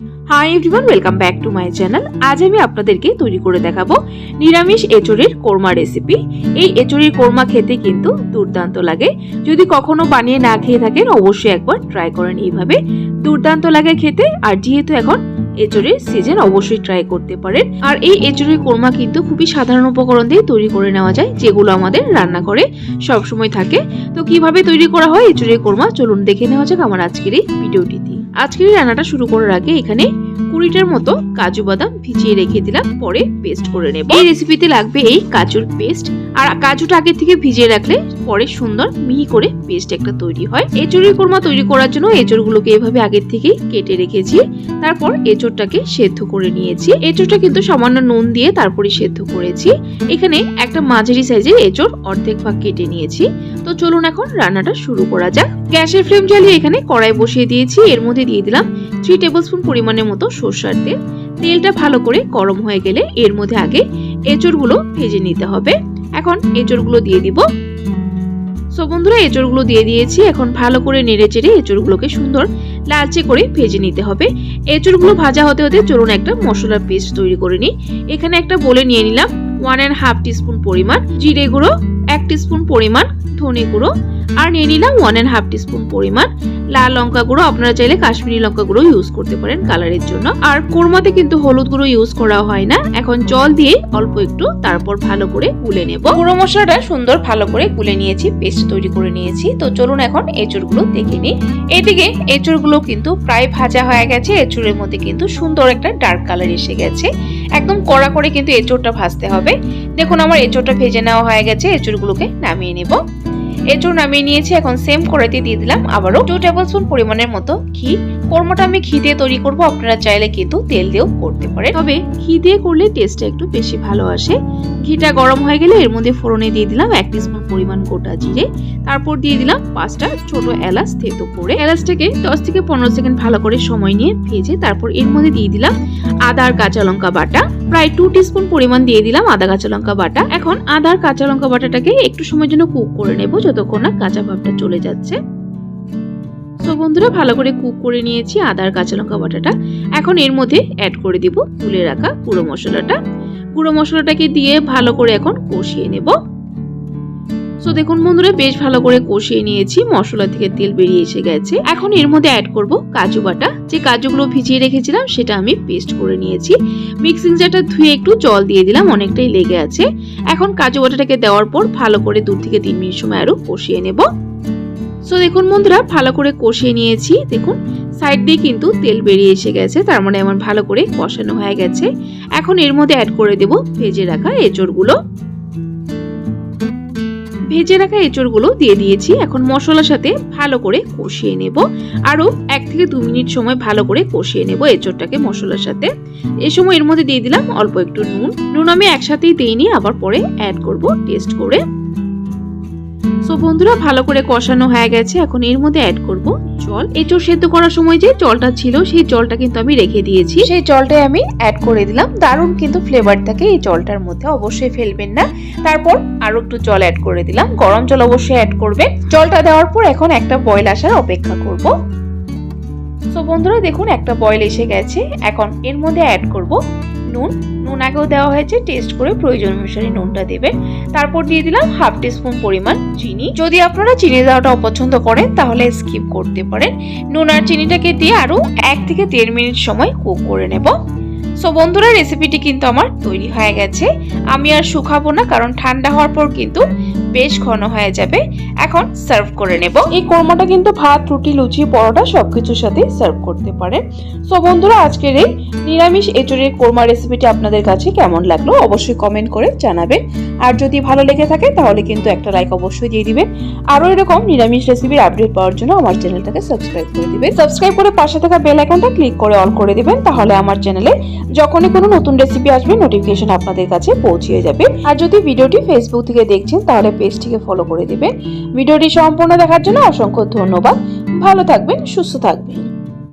Hi everyone welcome back to my channel আজ আমি আপনাদেরকে তৈরি করে দেখাবো নিরামিষ এঁচড়ের কোরমা রেসিপি এই এঁচড়ের কোরমা খেতে কিন্তু দুর্দান্ত লাগে। যদি কখনো বানিয়ে না খেয়ে থাকেন, অবশ্যই একবার ট্রাই করেন এইভাবে। দুর্দান্ত লাগে খেতে, আর যেহেতু এখন এঁচড়ের সিজন অবশ্যই ট্রাই করতে পারেন। আর এই এঁচড়ের কোরমা কিন্তু খুবই সাধারণ উপকরণ দিয়ে তৈরি করে নেওয়া যায়, যেগুলো আমাদের রান্না রান্নাঘরে সবসময় থাকে। তো কীভাবে তৈরি করা হয় এঁচড়ের কোরমা? চলুন দেখে নেওয়া যাক আমার আজকের এই ভিডিওটিতে। আজকের রান্নাটা শুরু করার আগে এখানে কুড়িটার মতো কাজু বাদাম ভিজিয়ে রেখে দিলাম, পরে পেস্ট করে নেব। এই রেসিপিতে লাগবে এই কাজুর পেস্ট আর কাজুটা আগে থেকে ভিজিয়ে রাখলে পরে সুন্দর মিহি করে পেস্ট একটা তৈরি হয়। এঁচড়ের কোরমা তৈরি করার জন্য এঁচড়গুলোকে এভাবে আগের থেকেই কেটে রেখেছি, তারপর এঁচড়টাকে সেদ্ধ করে নিয়েছি। এঁচড়টা কিন্তু সামান্য নুন দিয়ে তারপরে সেদ্ধ করেছি। এখানে একটা মাঝারি সাইজের এঁচড় অর্ধেক ভাগ কেটে নিয়েছি। তো চলুন এখন রান্নাটা শুরু করা যাক। গ্যাসের ফ্লেম জ্বালিয়ে এখানে কড়াই বসিয়ে দিয়েছি। এর মধ্যে দিয়ে দিলাম থ্রি টেবিল স্পুন পরিমাণের মতো সর্ষার তেল। তেলটা ভালো করে গরম হয়ে গেলে এর মধ্যে আগে এঁচড়গুলো ভেজে নিতে হবে। এখন এঁচড়গুলো দিয়ে দিব। সো বন্ধুরা, এঁচড়গুলো দিয়ে দিয়েছি। এখন ভালো করে নেড়ে চেড়ে এঁচড়গুলোকে সুন্দর লালচে করে ভেজে নিতে হবে। এঁচড়গুলো ভাজা হতে হতে চলুন একটা মশলার পেস্ট তৈরি করে নিই। এখানে একটা বলে নিয়ে নিলাম ওয়ান অ্যান্ড হাফ টিস্পুন পরিমাণ জিরে গুঁড়ো এক টিস্পুন পরিমাণ ধনে গুঁড়ো আর নিয়ে নিলাম ওয়ান অ্যান্ড হাফ টিস্পুন পরিমাণ লাল লঙ্কা গুঁড়ো। আপনারা চাইলে কাশ্মীরি লঙ্কা গুঁড়ো ইউজ করতে পারেন কালারের জন্য। আর কোরমাতে কিন্তু হলুদ গুঁড়ো ইউজ করা হয় না। এখন জল দিয়ে অল্প একটু তারপর ভালো করে গুলে নেব। গুঁড়ো মশলাটা সুন্দর ভালো করে গুলে নিয়েছি পেস্ট তৈরি করে নিয়েছি। তো চলুন এখন এঁচড়গুলো দেখে নিই। এদিকে এঁচড়গুলো কিন্তু প্রায় ভাজা হয়ে গেছে। এঁচড়ের মধ্যে কিন্তু সুন্দর একটা ডার্ক কালার এসে গেছে। একদম কড়া করে কিন্তু এঁচড়টা ভাজতে হবে। দেখুন, আমার এঁচড়টা ভেজে নেওয়া হয়ে গেছে, এঁচড়গুলোকে নামিয়ে নেব। এঁচড় নামিয়ে নিয়েছি, এখন সেম কড়াইতে দিয়ে দিলাম আবারও টু টেবিল স্পুন পরিমাণের মতো ঘি। কোরমাটা আমি ঘি দিয়ে তৈরি করব, আপনারা চাইলে কিন্তু তেল দিয়েও করতে পারেন। তবে ঘি দিয়ে করলে টেস্টটা একটু বেশি ভালো আসে। ঘিটা গরম হয়ে গেলে এর মধ্যে ফোড়নে দিয়ে দিলাম এক স্পুন পরিমাণ গোটা জিরে। তারপর দিয়ে দিলাম পাঁচটা ছোট এলাচ থেতো করে। এলাচটাকে দশ থেকে পনেরো সেকেন্ড ভালো করে সময় নিয়ে ভেজে তারপর এর মধ্যে দিয়ে দিলাম আদা আর কাঁচা লঙ্কা বাটা। প্রায় টু টিস্পুন পরিমাণ দিয়ে দিলাম আদা কাঁচা লঙ্কা বাটা। এখন আদার কাঁচা লঙ্কা বাটাটাকে একটু সময়ের জন্য কুক করে নেব যতক্ষণ না কাঁচা ভাবটা চলে যাচ্ছে। তো বন্ধুরা, ভালো করে কুক করে নিয়েছি আদার কাঁচা লঙ্কা বাটাটা। এখন এর মধ্যে অ্যাড করে দিব তুলে রাখা গুঁড়ো মশলাটা। গুঁড়ো মশলাটাকে দিয়ে ভালো করে এখন কষিয়ে নেব। সো দেখুন বন্ধুরা, বেশ ভালো করে কষিয়ে নিয়েছি। মশলা থেকে তেল বেরিয়ে এসে গেছে। এখন এর মধ্যে অ্যাড করব কাজু বাটা। যে কাজুগুলো ভিজিয়ে রেখেছিলাম, সেটা আমি পেস্ট করে নিয়েছি। মিক্সিং জারটা ধুয়ে একটু জল দিয়ে দিলাম, অনেকটাই লেগে আছে। এখন কাজু বাটাটাকে দেওয়ার পর ভালো করে দু থেকে তিন মিনিট সময় আরও কষিয়ে নেব। সো দেখুন বন্ধুরা, ভালো করে কষিয়ে নিয়েছি। দেখুন সাইড দিয়ে কিন্তু তেল বেরিয়ে এসে গেছে, তার মানে আমার ভালো করে কষানো হয়ে গেছে। এখন এর মধ্যে অ্যাড করে দেব ভেজে রাখা এঁচড়গুলো। ভেজে রাখা এঁচড়গুলো দিয়ে দিয়েছি। এখন মশলার সাথে ভালো করে কষিয়ে নেব। আরও এক থেকে দু মিনিট সময় ভালো করে কষিয়ে নেব এঁচড়টাকে মশলার সাথে। এ সময় এর মধ্যে দিয়ে দিলাম অল্প একটু নুন। নুন আমি একসাথেই দিইনি, আবার পরে অ্যাড করব টেস্ট করে। সো বন্ধুরা, ভালো করে কষানো হয়ে গেছে। এখন এর মধ্যে অ্যাড করব জল। এঁচড় সেদ্ধ করার সময় যে জলটা ছিল, সেই জলটা কিন্তু আমি রেখে দিয়েছি। সেই জলটাই আমি অ্যাড করে দিলাম। দারুণ কিন্তু ফ্লেভার থাকে এই জলটার মধ্যে, অবশ্যই ফেলবেন না। তারপর আরও একটু জল অ্যাড করে দিলাম। গরম জল অবশ্যই অ্যাড করবে জলটা দেওয়ার পর এখন একটা বয়েল আসার অপেক্ষা করব। সো বন্ধুরা, দেখুন, একটা বয়েল এসে গেছে। এখন এর মধ্যে অ্যাড করব নুন। নুন আগেও দেওয়া হয়েছে টেস্ট করে প্রয়োজন অনুসারে নুনটা দেবেন তারপর দিয়ে দিলাম হাফ টিস্পুন পরিমাণ চিনি। যদি আপনারা চিনি দেওয়াটা অপছন্দ করেন, তাহলে স্কিপ করতে পারেন। নুন আর চিনিটাকে দিয়ে আরও এক থেকে দেড় মিনিট সময় কুক করে নেব। সো বন্ধুরা রেসিপিটি কিন্তু আমার তৈরি হয়ে গেছে। আমি আর শুকাবো না, কারণ ঠান্ডা হওয়ার পর কিন্তু বেশ ঘন হয়ে যাবে। এখন সার্ভ করে নেব। এই কোরমাটা কিন্তু ভাত, রুটি, লুচি, পরোটা সবকিছুর সাথে সার্ভ করতে পারেন। সো বন্ধুরা, আজকের এই নিরামিষ এঁচড়ের কোরমা রেসিপিটি আপনাদের কাছে কেমন লাগল অবশ্যই কমেন্ট করে জানাবেন। আর যদি ভালো লেগে থাকে, তাহলে কিন্তু একটা লাইক অবশ্যই দিয়ে দিবেন। আরও এরকম নিরামিষ রেসিপির আপডেট পাওয়ার জন্য আমার চ্যানেলটাকে সাবস্ক্রাইব করে দিবেন। সাবস্ক্রাইব করে পাশে থাকা বেল আইকনটা ক্লিক করে অল করে দিবেন, তাহলে আমার চ্যানেলে যখনই কোনো নতুন রেসিপি আসবে নোটিফিকেশন আপনাদের কাছে পৌঁছে যাবে। আর যদি ভিডিওটি ফেসবুক থেকে দেখছেন, তাহলে পেজটিকে ফলো করে দেবে ভিডিওটি সম্পূর্ণ দেখার জন্য অসংখ্য ধন্যবাদ। ভালো থাকবেন সুস্থ থাকবেন।